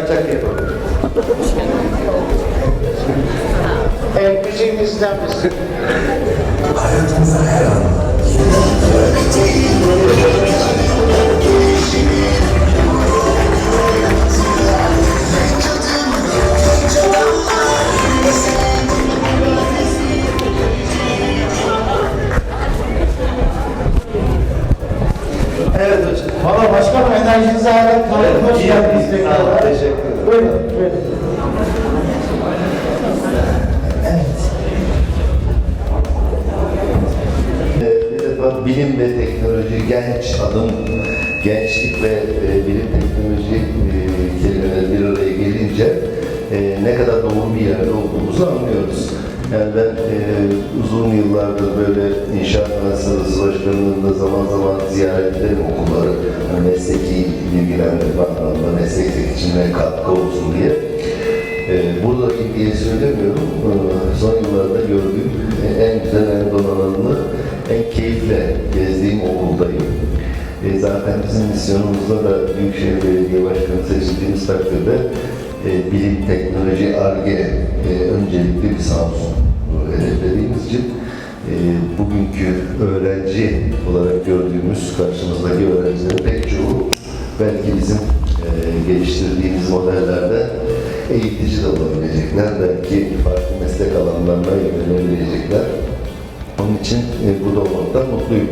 çak çak yapalım. evet, müziğimizden misin? Hayatımıza her an kalın. Hoş geldiniz. Sağ olun, teşekkür ederim. Buyurun, buyurun. Ee, Bir defa bilim ve teknoloji, genç adım, gençlik ve e, bilim teknoloji e, kelimeleri bir araya gelince e, ne kadar doğru bir yerde olduğumuzu anlıyoruz. Yani ben e, uzun yıllardır böyle inşaat mühendisliği başkanlığında zaman zaman ziyaret ederim okulları. Yani mesleki bilgilendirme anlamında meslek seçimine katkı olsun diye. Ee, buradaki diye söylemiyorum. Ee, son yıllarda gördüğüm en güzel, en donanımlı, en keyifle gezdiğim okuldayım. Ee, zaten bizim misyonumuzda da Büyükşehir Belediye Başkanı seçildiğimiz takdirde e, bilim, teknoloji, ARGE e, öncelikli bir Samsun hedeflediğimiz için e, bugünkü öğrenci olarak gördüğümüz karşımızdaki öğrencilerin pek çoğu belki bizim e, geliştirdiğimiz modellerde eğitici de olabilecekler, belki farklı meslek alanlarına yönelebilecekler. Onun için e, burada olmaktan mutluyum.